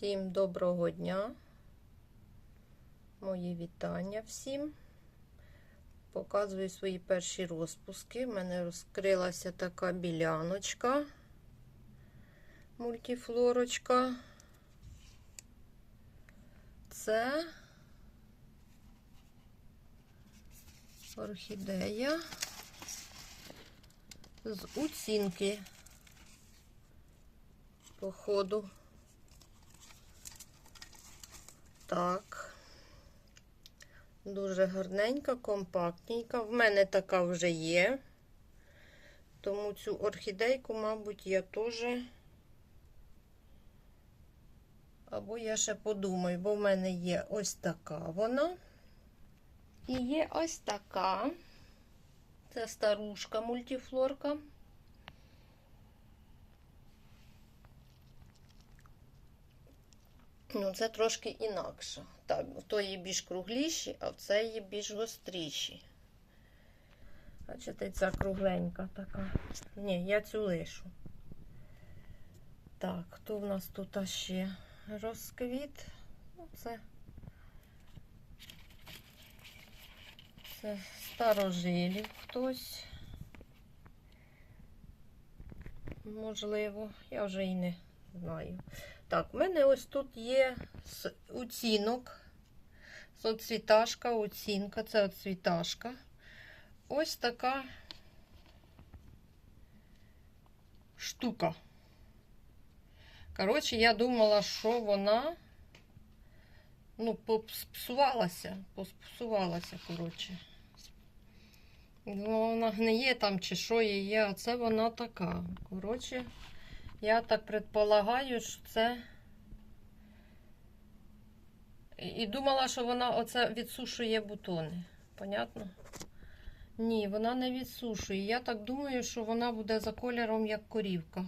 Всім доброго дня. Мої вітання всім. Показую свої перші розпуски. У мене розкрилася така біляночка, мультифлорочка. Це орхідея з оцінки походу. Так. Дуже гарненька, компактненька. В мене така вже є. Тому цю орхідейку, мабуть, я теж. Або я ще подумаю, бо в мене є ось така вона. І є ось така. Це старушка мультифлорка. Ну, це трошки інакше. Так, в тої більш кругліші, а в цієї більш гостріші. Бачите, ця кругленька така. Ні, я цю лишу. Так, хто в нас тут ще розквіт? Ну, це. Це старожилів хтось. Можливо, я вже і не знаю. Так, в мене ось тут є оцінок. Оцвіташка, оцінка, це оцвіташка. Ось така штука. Коротше, я думала, що вона ну, попсувалася, поспсувалася, коротше. Ну, вона гниє там чи що її, а це вона така. Коротше, я так предполагаю, що це. І думала, що вона оце відсушує бутони. Понятно? Ні, вона не відсушує. Я так думаю, що вона буде за кольором, як корівка.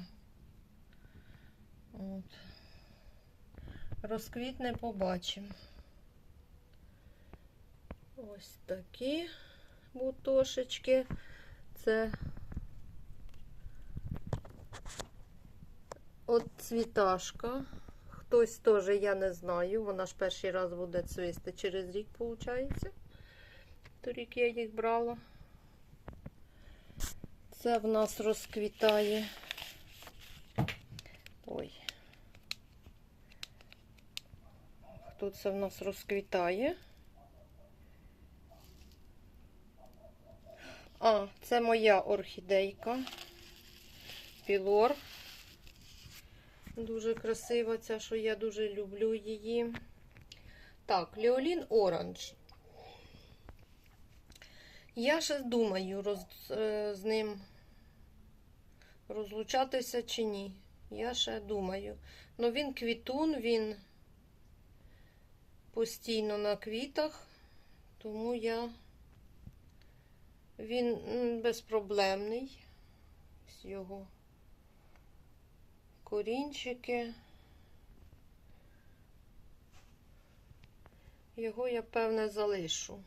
От. Розквітне побачимо. Ось такі бутошечки. Це от цвіташка. Хтось теж, я не знаю. Вона ж перший раз буде цвісти через рік, виходить. Торік я їх брала. Це в нас розквітає. Ой. Хто це в нас розквітає? А, це моя орхідейка. Пілор. Дуже красива ця, що я дуже люблю її. Так, Леолін Оранж. Я ще думаю, роз, е, з ним розлучатися чи ні. Я ще думаю. Ну, він квітун, він постійно на квітах, тому я він безпроблемний. Ось його корінчики. Його я, певне, залишу.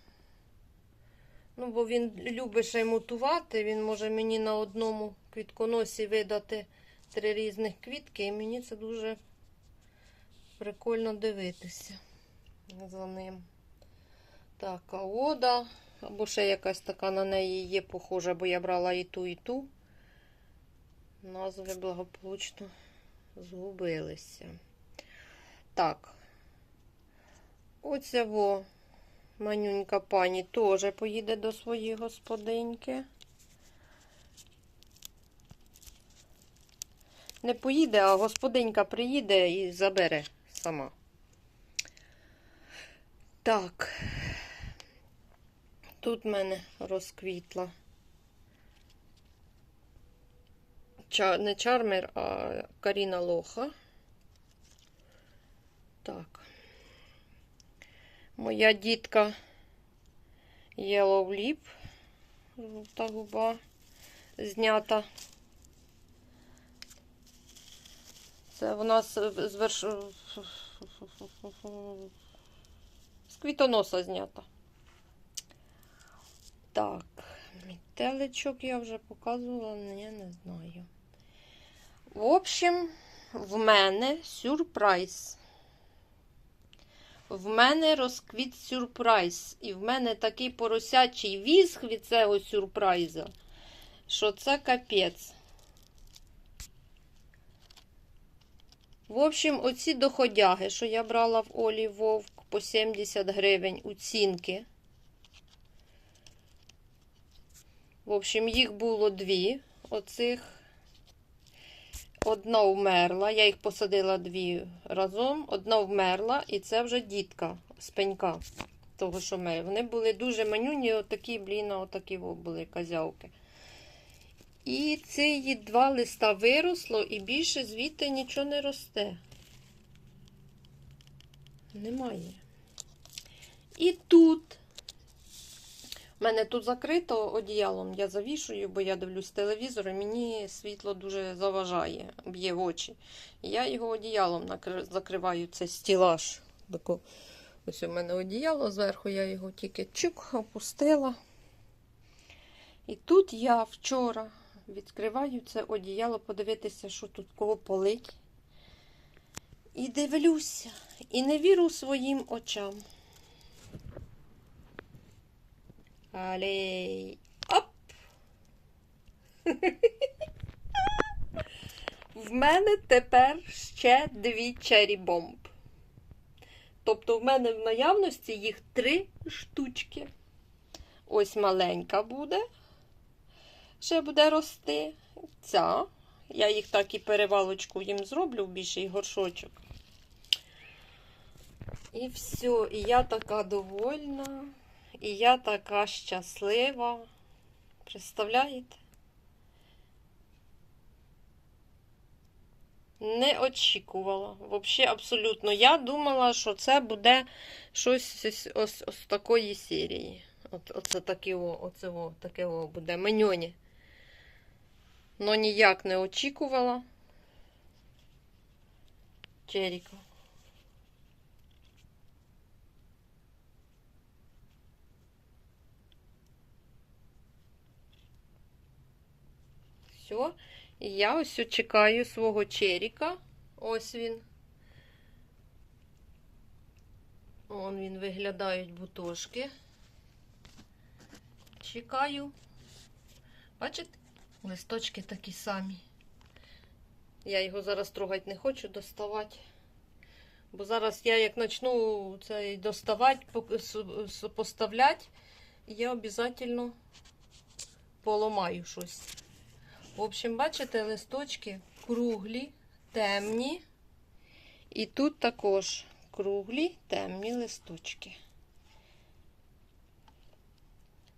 Ну, бо він любить ще й мутувати, він може мені на одному квітконосі видати три різних квітки, і мені це дуже прикольно дивитися за ним. Так, аода, або ще якась така на неї є похожа, бо я брала і ту, і ту. Назви благополучно згубилися. Так, оця во манюнька пані теж поїде до своєї господиньки. Не поїде, а господинька приїде і забере сама. Так, тут в мене розквітла. Не чармер, а Каріна Лоха. Так. Моя дітка Yellow Lip. Жовта губа знята. Це в нас з верш... з квітоноса знята. Так, метеличок я вже показувала, але я не знаю. В общем, в мене сюрприз. В мене розквіт сюрприз. І в мене такий поросячий візг від цього сюрприза, що це капець. В общем, оці доходяги, що я брала в Олі Вовк по 70 гривень оцінки. В общем, їх було дві оцих. Одна вмерла, я їх посадила дві разом. Одна вмерла, і це вже дітка з пенька. Того, що ми. Вони були дуже манюні, отакі, блін, отакі були козявки. І ці два листа виросло, і більше звідти нічого не росте. Немає. І тут. Мене тут закрито одіялом, я завішую, бо я дивлюсь телевізор, і мені світло дуже заважає, б'є в очі. Я його одіялом накри- закриваю, це стілаж. Тако. Ось у мене одіяло зверху, я його тільки чук опустила. І тут я вчора відкриваю це одіяло, подивитися, що тут кого полить. І дивлюся, і не вірю своїм очам. Алей. Оп! В мене тепер ще дві чері-бомб. Тобто в мене в наявності їх три штучки. Ось маленька буде. Ще буде рости. Ця. Я їх так і перевалочку їм зроблю в більший горшочок. І все. І я така довольна. І я така щаслива. Представляєте? Не очікувала. Взагалі, абсолютно. Я думала, що це буде щось ось, ось, ось такої серії. От, оце таке, оце таке буде меньоні. Но ніяк не очікувала. Черіка. Все. І я ось чекаю свого черіка. Ось він. Вон він виглядають бутошки. Чекаю. Бачите? Листочки такі самі. Я його зараз трогати не хочу доставати. Бо зараз я як почну це доставати, поставляти, я обов'язково поламаю щось. В общем, бачите, листочки круглі, темні. І тут також круглі, темні листочки.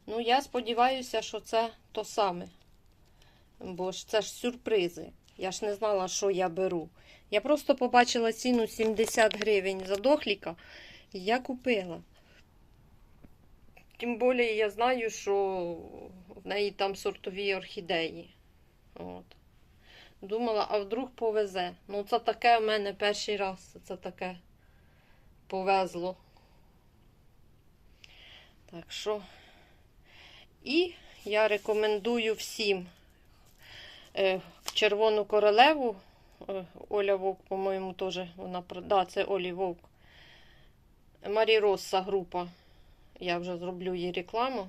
Ну, я сподіваюся, що це то саме. Бо ж це ж сюрпризи. Я ж не знала, що я беру. Я просто побачила ціну 70 гривень за дохліка, і я купила. Тим більше я знаю, що в неї там сортові орхідеї. От. Думала, а вдруг повезе. Ну, це таке в мене перший раз. Це таке повезло. Так що. І я рекомендую всім е, червону королеву. Е, Оля Вовк, по-моєму, теж вона продає. Це Олі Вовк. Марі Росса група. Я вже зроблю їй рекламу.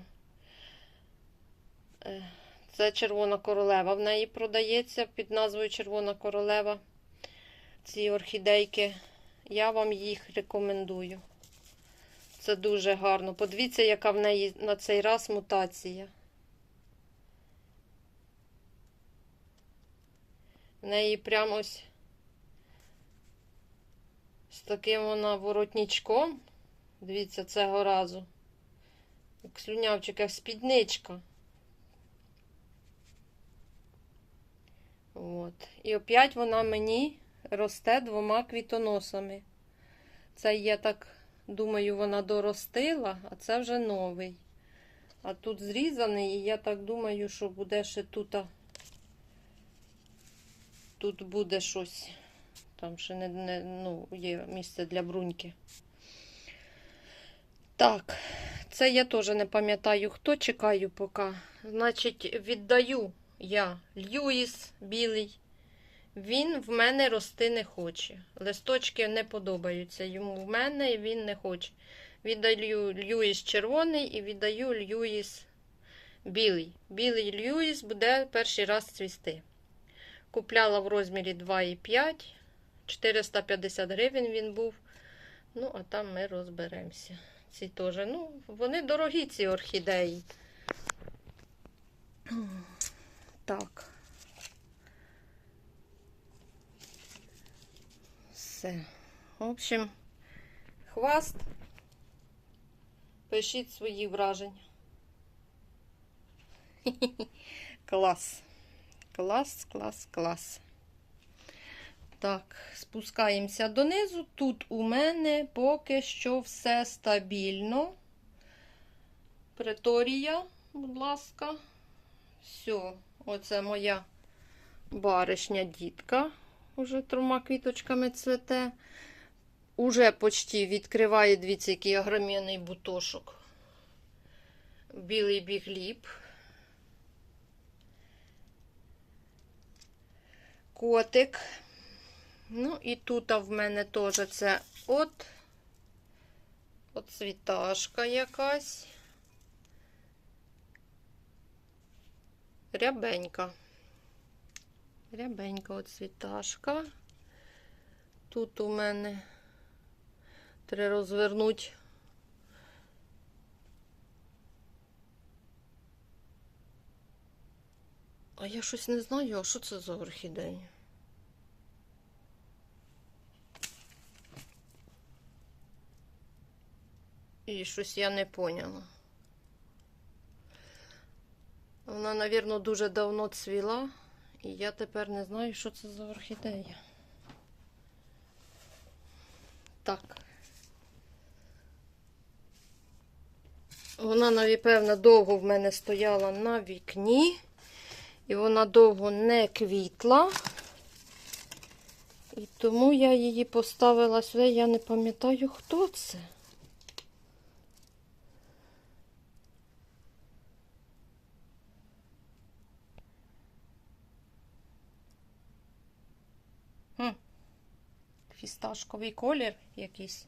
Е, це червона королева. В неї продається під назвою Червона королева. Ці орхідейки. Я вам їх рекомендую. Це дуже гарно. Подивіться, яка в неї на цей раз мутація. В неї прямо ось з таким вона воротничком. Дивіться, цього разу. Як слюнявчик, як спідничка. От. І опять вона мені росте двома квітоносами. Це я так думаю, вона доростила, а це вже новий. А тут зрізаний, і я так думаю, що буде ще тут. Тут буде щось. Там ще не, не ну, є місце для бруньки. Так, це я теж не пам'ятаю, хто чекаю поки. Значить, віддаю я Льюіс білий. Він в мене рости не хоче. Листочки не подобаються йому в мене, і він не хоче. Віддаю Льюіс червоний і віддаю Льюіс білий. Білий Льюіс буде перший раз цвісти. Купляла в розмірі 2,5, 450 гривень він був. Ну, а там ми розберемося. Ці теж. Ну, вони дорогі, ці орхідеї. Так. Все. В общем, хваст. Пишіть свої враження. Клас. Клас, клас, клас. Так, спускаємося донизу. Тут у мене поки що все стабільно. Преторія, будь ласка. Все, оце моя баришня дітка. Уже трьома квіточками цвете. Уже почти відкриває, дивіться, який огроменний бутошок. Білий бігліп. Котик. Ну, і тут в мене теж це от, от цвіташка якась. Рябенька. Рябенька от цвіташка. Тут у мене треба розвернути. А я щось не знаю, а що це за орхідея? І щось я не поняла. Вона, мабуть, дуже давно цвіла, і я тепер не знаю, що це за орхідея. Так. Вона, напевно, довго в мене стояла на вікні, і вона довго не квітла. І тому я її поставила сюди, я не пам'ятаю, хто це. Фісташковий колір якийсь.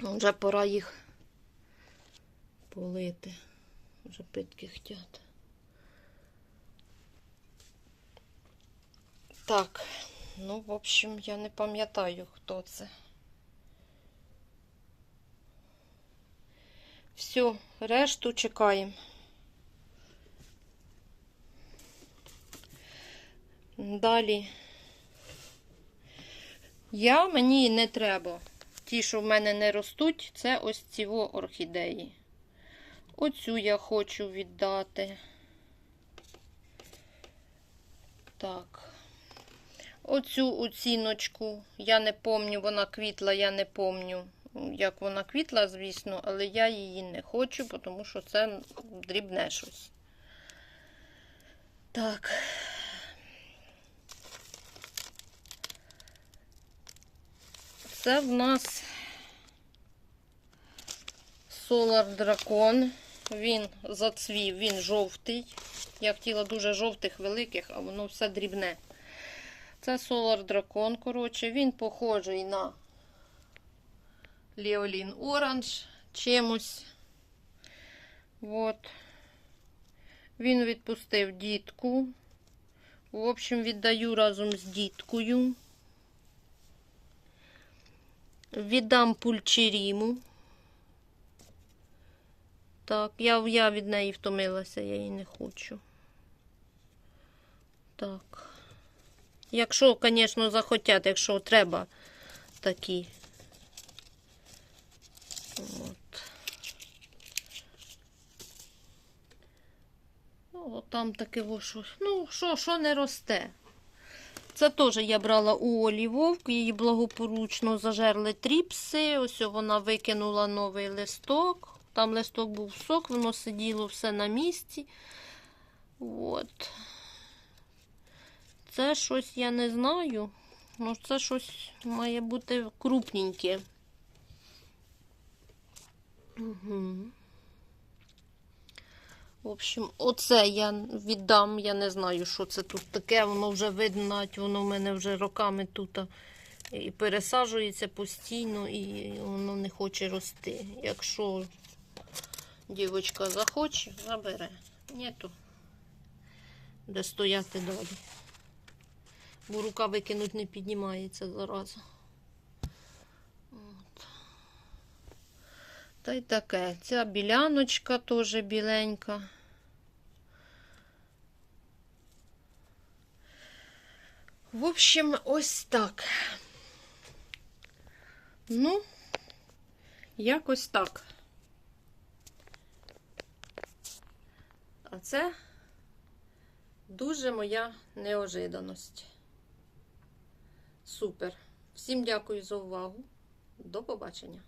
Ну, Вже пора їх полити. Вже питки хотять. Так, ну, в общем, я не пам'ятаю, хто це. Все, решту чекаємо. Далі. Я мені не треба. Ті, що в мене не ростуть, це ось ці орхідеї. Оцю я хочу віддати. Так. Оцю оціночку. Я не помню, вона квітла, я не помню, як вона квітла, звісно, але я її не хочу, тому що це дрібне щось. Так. Це в нас Solar Dragon. Він зацвів, він жовтий. Я хотіла дуже жовтих, великих, а воно все дрібне. Це Solar Dragon, коротше, він похожий на Leolin Orange чимось. От. Він відпустив дітку. В общем, віддаю разом з діткою. Віддам пульчеріму. Так, я, я від неї втомилася, я її не хочу. Так. Якщо, звісно, захотять, якщо треба такі. От. Ну, там таке що. Ну, що, що не росте. Це теж я брала у Олі Вовк, її благополучно зажерли тріпси. Ось вона викинула новий листок. Там листок був сок, воно сиділо все на місці. От. Це щось я не знаю. Ну, це щось має бути крупненьке. Угу. В общем, оце я віддам. Я не знаю, що це тут таке. Воно вже видно, навіть воно в мене вже роками тут і пересаджується постійно, і воно не хоче рости. Якщо дівчинка захоче, забере. Ні, то де стояти далі. Бо рука викинуть не піднімається зараза. Та й таке. Ця біляночка теж біленька. В общем, ось так. Ну, якось так. А це дуже моя неожиданість. Супер. Всім дякую за увагу. До побачення.